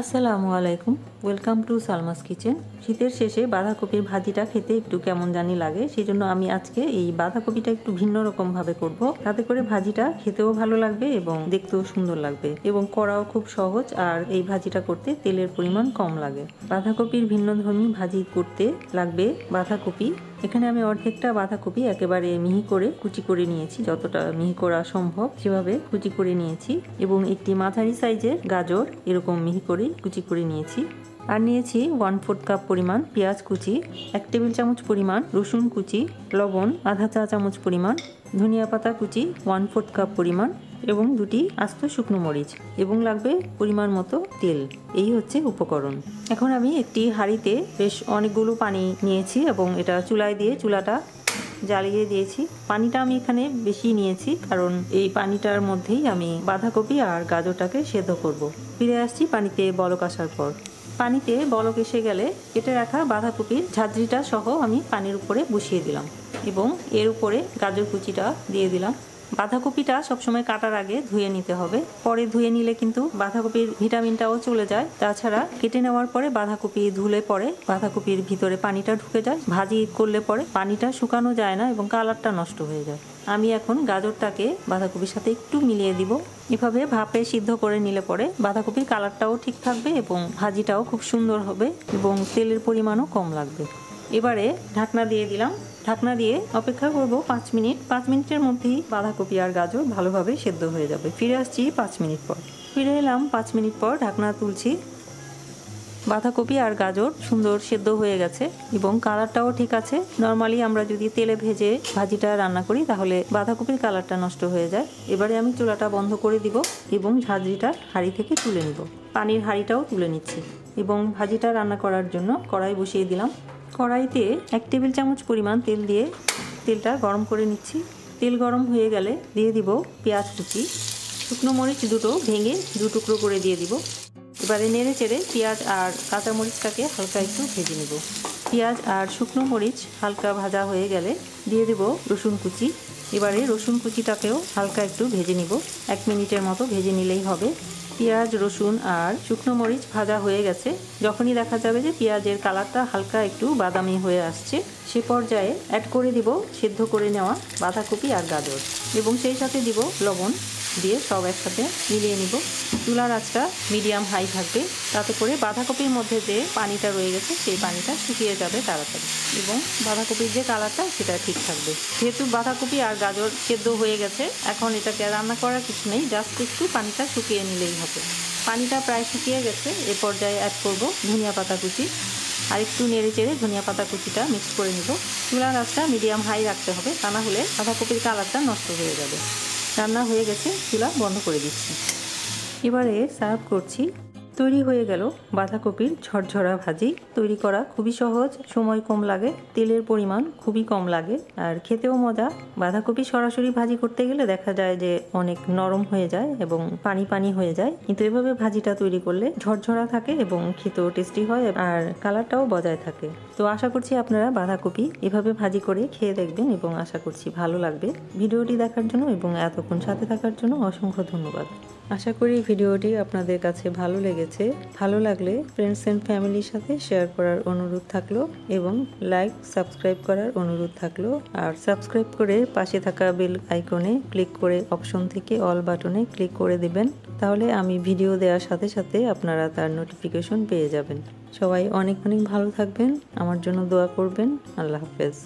আসসালামু আলাইকুম। Welcome to Salma's kitchen শীতের শেষে বাঁধাকপির ভাজিটা খেতে একটু কেমন জানি লাগে সেই জন্য আমি আজকে এই বাঁধাকপিটা একটু ভিন্ন রকম ভাবে করব। তাতে করে ভাজিটা খেতেও ভালো লাগবে এবং দেখতেও সুন্দর লাগবে এবং করাও খুব সহজ আর এই ভাজিটা করতে তেলের পরিমাণ কম লাগে। বাঁধাকপির ভিন্ন ধর্মী ভাজি করতে লাগবে বাঁধাকপি। এখানে আমি অর্ধেকটা বাঁধাকপি একেবারে মিহি করে কুচি করে নিয়েছি, যতটা মিহি করা সম্ভব সেভাবে কুচি করে নিয়েছি এবং একটি মাঝারি সাইজের গাজর এরকম মিহি করে কুচি করে নিয়েছি। আর নিয়েছি ওয়ান ফোর্থ কাপ পরিমাণ পেঁয়াজ কুচি, এক টেবিল চামচ পরিমাণ রসুন কুচি, লবণ, আধা চা চামচ পরিমাণ ধনিয়া পাতা কুচি ওয়ান ফোর্থ কাপ পরিমাণ এবং দুটি আস্ত শুকনো মরিচ এবং লাগবে পরিমাণ মতো তেল। এই হচ্ছে উপকরণ। এখন আমি একটি হাঁড়িতে বেশ অনেকগুলো পানি নিয়েছি এবং এটা চুলায় দিয়ে চুলাটা জ্বালিয়ে দিয়েছি। পানিটা আমি এখানে বেশি নিয়েছি কারণ এই পানিটার মধ্যেই আমি বাঁধাকপি আর গাজরটাকে সেদ্ধ করব। ফিরে আসছি পানিতে বলক আসার পর। পানিতে বলক এসে গেলে কেটে রাখা বাঁধাকপির ঝাঁঝরিটা সহ আমি পানির উপরে বসিয়ে দিলাম এবং এর উপরে গাজর কুচিটা দিয়ে দিলাম। বাঁধাকপিটা সবসময় কাটার আগে ধুয়ে নিতে হবে। পরে ধুয়ে নিলে কিন্তু বাঁধাকপির ভিটামিনটাও চলে যায়। তাছাড়া কেটে নেওয়ার পরে বাঁধাকপি ধুলে পরে বাঁধাকপির ভিতরে পানিটা ঢুকে যায়। ভাজি করলে পরে পানিটা শুকানো যায় না এবং কালারটা নষ্ট হয়ে যায়। আমি এখন গাজরটাকে বাঁধাকপির সাথে একটু মিলিয়ে দিব। এভাবে ভাপে সিদ্ধ করে নিলে পরে বাঁধাকপির কালারটাও ঠিক থাকবে এবং ভাজিটাও খুব সুন্দর হবে এবং তেলের পরিমাণও কম লাগবে। এবারে ঢাকনা দিয়ে দিলাম। ঢাকনা দিয়ে অপেক্ষা করব পাঁচ মিনিট। পাঁচ মিনিটের মধ্যেই বাঁধাকপি আর গাজর ভালোভাবে সেদ্ধ হয়ে যাবে। ফিরে আসছি পাঁচ মিনিট পর। ফিরে এলাম পাঁচ মিনিট পর ঢাকনা তুলছি। বাঁধাকপি আর গাজর সুন্দর সেদ্ধ হয়ে গেছে এবং কালারটাও ঠিক আছে। নর্মালি আমরা যদি তেলে ভেজে ভাজিটা রান্না করি তাহলে বাঁধাকপির কালারটা নষ্ট হয়ে যায়। এবারে আমি চুলাটা বন্ধ করে দিব এবং ঝাঁঝরিটা হাঁড়ি থেকে তুলে নিব। পানির হাঁড়িটাও তুলে নিচ্ছি এবং ভাজিটা রান্না করার জন্য কড়াই বসিয়ে দিলাম। কড়াইতে এক টেবিল চামচ পরিমাণ তেল দিয়ে তেলটা গরম করে নিচ্ছি। তেল গরম হয়ে গেলে দিয়ে দিব পেঁয়াজ কুচি। শুকনো মরিচ দুটো ভেঙে দু টুকরো করে দিয়ে দিব। এবারে নেড়ে চেড়ে পেঁয়াজ আর কাঁচামরিচটাকে হালকা একটু ভেজে নেব। পেঁয়াজ আর শুকনো মরিচ হালকা ভাজা হয়ে গেলে দিয়ে দেব রসুন কুচি। এবারে রসুন কুচিটাকেও হালকা একটু ভেজে নিব। এক মিনিটের মতো ভেজে নিলেই হবে। পেঁয়াজ, রসুন আর শুকনো মরিচ ভাজা হয়ে গেছে। যখনই দেখা যাবে যে পেঁয়াজের কালারটা হালকা একটু বাদামি হয়ে আসছে, সে পর্যায়ে অ্যাড করে দিব সেদ্ধ করে নেওয়া বাঁধাকপি আর গাজর। এবং সেই সাথে দিব লবণ। দিয়ে সব একসাথে মিলিয়ে নিব। চুলার আঁচটা মিডিয়াম হাই থাকবে। তাতে করে বাঁধাকপির মধ্যে যে পানিটা রয়ে গেছে, সেই পানিটা শুকিয়ে যাবে তাড়াতাড়ি এবং বাঁধাকপির যে কালারটা, সেটা ঠিক থাকবে। যেহেতু বাঁধাকপি আর গাজর সেদ্ধ হয়ে গেছে, এখন এটাকে রান্না করার কিছু নেই জাস্ট একটু পানিটা শুকিয়ে নিলেই হবে। পানিটা প্রায় শুকিয়ে গেছে, এ পর্যায়ে অ্যাড করব ধনিয়া পাতা কুচি। আর একটু নেড়ে চেড়ে ধনিয়া পাতা কুচিটা মিক্স করে নিব। চুলার আঁচটা মিডিয়াম হাই রাখতে হবে, তা না হলে বাঁধাকপির কালারটা নষ্ট হয়ে যাবে। রান্না হয়ে গেছে চুলা বন্ধ করে দিচ্ছি। এবারে সার্ভ করছি তৈরি হয়ে গেল বাঁধাকপির ঝরঝরা ভাজি। তৈরি করা খুবই সহজ, সময় কম লাগে, তেলের পরিমাণ খুবই কম লাগে, আর খেতেও মজা। বাঁধাকপি সরাসরি ভাজি করতে গেলে দেখা যায় যে অনেক নরম হয়ে যায় এবং পানি পানি হয়ে যায়। কিন্তু এভাবে ভাজিটা তৈরি করলে ঝরঝরা থাকে এবং খেতেও টেস্টি হয় আর কালারটাও বজায় থাকে। তো আশা করছি আপনারা বাঁধাকপি এভাবে ভাজি করে খেয়ে দেখবেন এবং আশা করছি ভালো লাগবে। ভিডিওটি দেখার জন্য এবং এতক্ষণ সাথে থাকার জন্য অসংখ্য ধন্যবাদ। আশা করি ভিডিওটি আপনাদের কাছে ভালো লেগেছে। ভালো লাগলে ফ্রেন্ডস অ্যান্ড ফ্যামিলির সাথে শেয়ার করার অনুরোধ থাকল এবং লাইক সাবস্ক্রাইব করার অনুরোধ থাকল। আর সাবস্ক্রাইব করে পাশে থাকা বেল আইকনে ক্লিক করে অপশন থেকে অল বাটনে ক্লিক করে দেবেন। তাহলে আমি ভিডিও দেওয়ার সাথে সাথে আপনারা তার নোটিফিকেশন পেয়ে যাবেন। সবাই অনেক অনেক ভালো থাকবেন। আমার জন্য দোয়া করবেন। আল্লাহ হাফেজ।